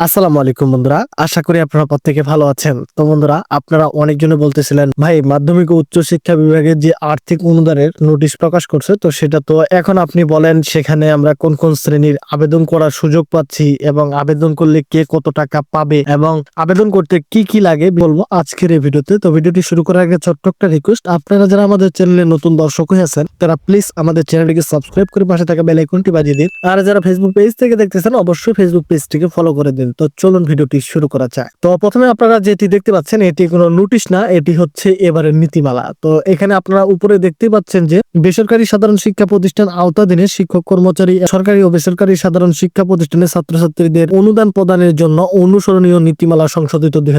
আসসালামু আলাইকুম বন্ধুরা, আশা করি আপনারা প্রত্যেকে ভালো আছেন। তো বন্ধুরা, আপনারা অনেকজনে বলতেছিলেন, ভাই, মাধ্যমিক ও উচ্চ শিক্ষা বিভাগের যে আর্থিক অনুদানের নোটিশ প্রকাশ করছে, তো সেটা তো এখন আপনি বলেন, সেখানে আমরা কোন কোন শ্রেণির আবেদন করার সুযোগ পাচ্ছি এবং আবেদন করলে কে কত টাকা পাবে এবং আবেদন করতে কি কি লাগে বলব আজকের এই ভিডিওতে। তো ভিডিওটি শুরু করার আগে ছোট্ট একটা রিকোয়েস্ট আপনারা যারা আমাদের চ্যানেলে নতুন দর্শক হয়ে আছেন, তারা প্লিজ আমাদের চ্যানেলটিকে সাবস্ক্রাইব করে পাশে থাকা বেল আইকনটি বাজিয়ে দিন। আর যারা ফেসবুক পেজ থেকে দেখতেছেন, অবশ্যই ফেসবুক পেজটিকে ফলো করে দিন। তো চলুন ভিডিওটি শুরু করা যাক। তো প্রথমে আপনারা যেটি দেখতে পাচ্ছেন, এটি কোনো নোটিশ না, এটি হচ্ছে এবারের নীতিমালা। তো এখানে আপনারা উপরে দেখতে পাচ্ছেন যে, বেসরকারি সাধারণ শিক্ষা প্রতিষ্ঠান আওতাধীনে শিক্ষক কর্মচারী সরকারি ও বেসরকারি সাধারণ শিক্ষা প্রতিষ্ঠানের ছাত্রছাত্রীদের অনুদান প্রদানের জন্য অনুসরণীয় নীতিমালা সংশোধিত দুই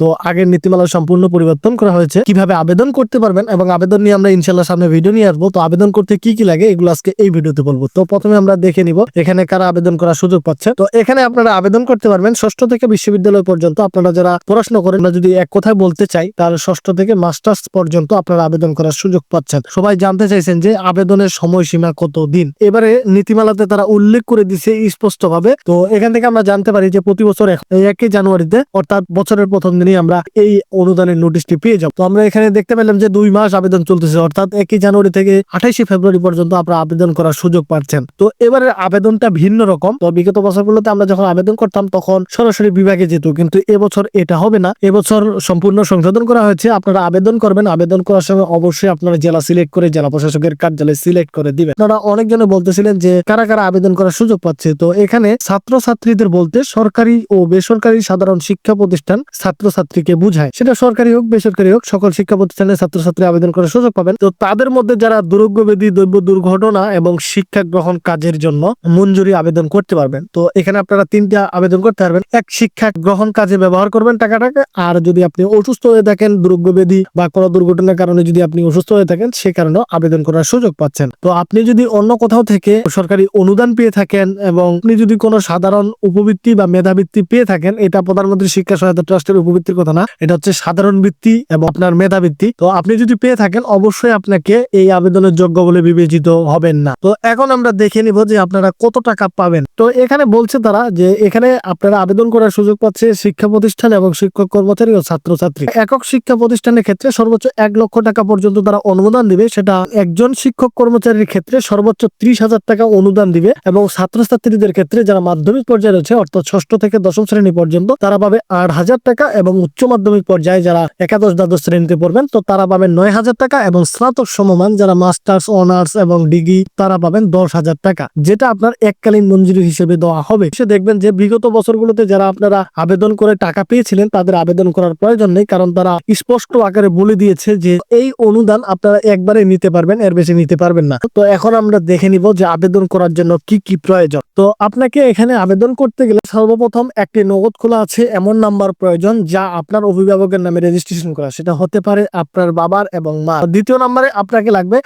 তো আগের নীতিমালা সম্পূর্ণ পরিবর্তন করা হয়েছে। কীভাবে আবেদন করতে পারবেন এবং আবেদন নিয়ে আমরা ইনশাল্লাহ সামনে ভিডিও নিয়ে আসব। তো আবেদন করতে কি কি লাগে এগুলো আজকে এই ভিডিওতে বলব। তো প্রথমে আমরা দেখে নিব, এখানে কারা আবেদন করার সুযোগ পাচ্ছে। তো এখানে আপনারা আবেদন করতে পারবেন ষষ্ঠ থেকে বিশ্ববিদ্যালয় পর্যন্ত আপনারা যারা পড়াশোনা করেন যদি এক কথায় বলতে চাই, তাহলে ষষ্ঠ থেকে মাস্টার্স পর্যন্ত আপনারা আবেদন করার সুযোগ পাচ্ছেন। সবাই জানতে চাইছেন যে আবেদনের সময়সীমা কত দিন এবারে নীতিমালাতে তারা উল্লেখ করে দিছে স্পষ্ট ভাবে তো এখান থেকে আমরা জানতে পারি যে প্রতি বছর একই জানুয়ারিতে, অর্থাৎ বছরের প্রথম দিনই আমরা এই অনুদানের নোটিশটি পেয়ে যাব। তো আমরা এখানে দেখতে পেলাম যে দুই মাস আবেদন চলতেছে, অর্থাৎ একই জানুয়ারি থেকে আঠাইশে ফেব্রুয়ারি পর্যন্ত আপনারা আবেদন করার সুযোগ পাচ্ছেন। তো এবারে আবেদনটা ভিন্ন রকম। তো বিগত বছরগুলোতে আমরা যখন আবেদন করতাম তখন সরাসরি বিভাগে যেত, কিন্তু এবছর এটা হবে না। এবছর সম্পূর্ণ সংশোধন করা হয়েছে। আপনারা আবেদন করবেন। আবেদন করার সময় অবশ্যই আপনারা জেলা সিলেক্ট করে জেলা প্রশাসকের কার্যালয় সিলেক্ট করে দিবেন। আপনারা অনেকজনে বলতেছিলেন যে কারা কারা আবেদন করার সুযোগ পাচ্ছে। তো এখানে ছাত্রছাত্রীদের বলতে সরকারি ও বেসরকারি সাধারণ শিক্ষা প্রতিষ্ঠান ছাত্রছাত্রীকে বুঝায়। সেটা সরকারি হোক, বেসরকারি হোক, সকল শিক্ষা প্রতিষ্ঠানে ছাত্রছাত্রী আবেদন করার সুযোগ পাবেন। তো তাদের মধ্যে যারা দুরোগ্যবেদী দৈব দুর্ঘটনা এবং শিক্ষা গ্রহণ কাজের জন্য মঞ্জুরি আবেদন করতে পারবেন। তো এখানে আপনারা তিনটা আবেদন করতে পারবেন। এক শিক্ষা গ্রহণ কাজে ব্যবহার করবেন টাকাটাকে। আর যদি আপনি অসুস্থ হয়ে থাকেন দুরোগ্যবেদী বা কোনো দুর্ঘটনার কারণে যদি আপনি অসুস্থ হয়ে থাকেন, সে কারণেও আবেদন করার সুযোগ পাচ্ছেন। তো আপনি যদি অন্য কোথাও থেকে সরকারি অনুদান পেয়ে থাকেন এবং আপনি যদি কোনো সাধারণ উপবৃত্তি বা মেধাবৃত্তি পেয়ে থাকেন, এটা প্রধানমন্ত্রী শিক্ষা সহায়তা ট্রাস্টের উপবৃত্তির কথা না, এটা হচ্ছে সাধারণ বৃত্তি এবং আপনার মেধাবৃত্তি। তো আপনি যদি পেয়ে থাকেন, অবশ্যই আপনাকে এই আবেদনের যোগ্য বলে বিবেচিত হবেন না। তো এখন আমরা দেখে নিব যে আপনারা কত টাকা পাবেন। তো এখানে বলছে তারা যে এখানে আপনারা আবেদন করার সুযোগ পাচ্ছে শিক্ষা প্রতিষ্ঠান এবং শিক্ষক কর্মচারী ও ছাত্রছাত্রী। একক শিক্ষা প্রতিষ্ঠানের ক্ষেত্রে সর্বোচ্চ এক লক্ষ টাকা পর্যন্ত তারা অনুমোদন দিবে। সেটা একজন শিক্ষক কর্মচারীর ক্ষেত্রে সর্বোচ্চ ত্রিশ হাজার টাকা অনুদান দিবে এবং ছাত্রছাত্রীদের ক্ষেত্রে যারা মাধ্যমিক পর্যায়ে রয়েছে, অর্থাৎ ষষ্ঠ থেকে দশম শ্রেণি পর্যন্ত, তারা পাবে আট হাজার টাকা এবং উচ্চ মাধ্যমিক পর্যায়ে যারা একাদশ দ্বাদশ শ্রেণীতে পড়বেন, তো তারা পাবেন নয় হাজার টাকা এবং স্নাতক সমমান যারা মাস্টার্স, অনার্স এবং ডিগ্রি, তারা পাবেন দশ হাজার টাকা, যেটা আপনার এককালীন মঞ্জুরি হিসেবে দেওয়া হবে। সে দেখবেন যে বিগত বছরগুলোতে যারা আপনারা আবেদন করে টাকা পেয়েছিলেন, তাদের আবেদন করার প্রয়োজন নেই, কারণ তারা স্পষ্ট আকারে বলে দিয়েছে যে এই অনুদান আপনারা একবারে নিতে পারবেন, এর বেশি নিতে পারবেন না। তো এখন আমরা দেখে নিব যে আবেদন করার জন্য কি কি প্রয়োজন। তো আপনাকে এখানে আবেদন করতে গেলে সর্বপ্রথম একটি নগদ খোলা আছে, এমন নাম্বার প্রয়োজন যা আপনার অভিভাবকের নামে রেজিস্ট্রেশন করা। সেটা হতে পারে আপনার বাবার এবং মা। দ্বিতীয় নম্বরে আপনাকে লাগবে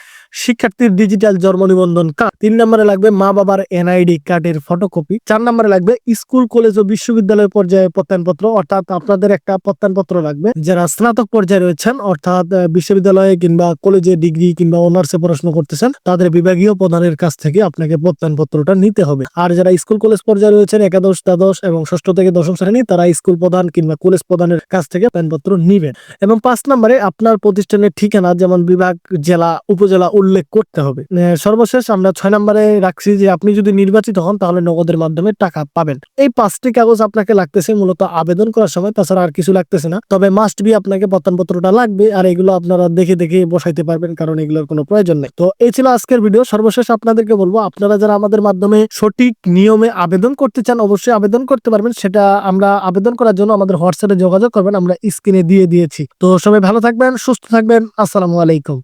শিক্ষার্থীর ডিজিটাল জন্ম নিবন্ধন কার্ড তিন নম্বরে লাগবে মা বাবার এনআইডি কার্ডের ফটোকপি চার নম্বরে লাগবে স্কুল কলেজ ও বিশ্ববিদ্যালয় পর্যায়ে প্রত্যয়নপত্র, অর্থাৎ আপনাদের একটা প্রত্যয়নপত্র লাগবে। যারা স্নাতক পর্যায়ে রয়েছেন, অর্থাৎ বিশ্ববিদ্যালয়ে কিংবা কলেজে ডিগ্রি কিংবা অনার্সে পড়াশোনা করতেছেন, তাদের বিভাগীয় প্রধানের কাছ থেকে আপনাকে প্রত্যয়নপত্রটা নিতে হবে। আর যারা স্কুল কলেজ পর্যায়ে রয়েছেন, একাদশ, দ্বাদশ এবং ষষ্ঠ থেকে দশম শ্রেণি, তারা স্কুল প্রধান কিংবা কলেজ প্রধানের কাছ থেকে প্রত্যয়নপত্র নিবেন। এবং পাঁচ নম্বরে আপনার প্রতিষ্ঠানের ঠিকানা, যেমন বিভাগ, জেলা, উপজেলা উল্লেখ করতে হবে। সর্বশেষ আমরা ছয় নম্বরে রাখছি যে, আপনি যদি নির্বাচিত হন, তাহলে নগদের মাধ্যমে টাকা পাবেন। এই পাঁচটি কাগজ আপনাকে লাগতেছে, মূলত আবেদন করার সময়, তাছাড়া আর কিছু লাগতেছে না। তবে মাস্ট বি আপনাকে প্রত্যয়নপত্রটা লাগবে, আর এগুলো আপনারা দেখে দেখে বসাইতে পারবেন, কারণ এগুলোর কোনো প্রয়োজন নেই। তো এই ছিল আজকের ভিডিও সর্বশেষ আপনাদেরকে বলব, আপনারা যারা আমাদের মাধ্যমে সঠিক নিয়মে আবেদন করতে চান, অবশ্যই আবেদন করতে পারবেন। সেটা আমরা আবেদন করার জন্য আমাদের হোয়াটসঅ্যাপে যোগাযোগ করবেন, আমরা স্ক্রিনে দিয়ে দিয়েছি। তো সবাই ভালো থাকবেন, সুস্থ থাকবেন। আসসালামু আলাইকুম।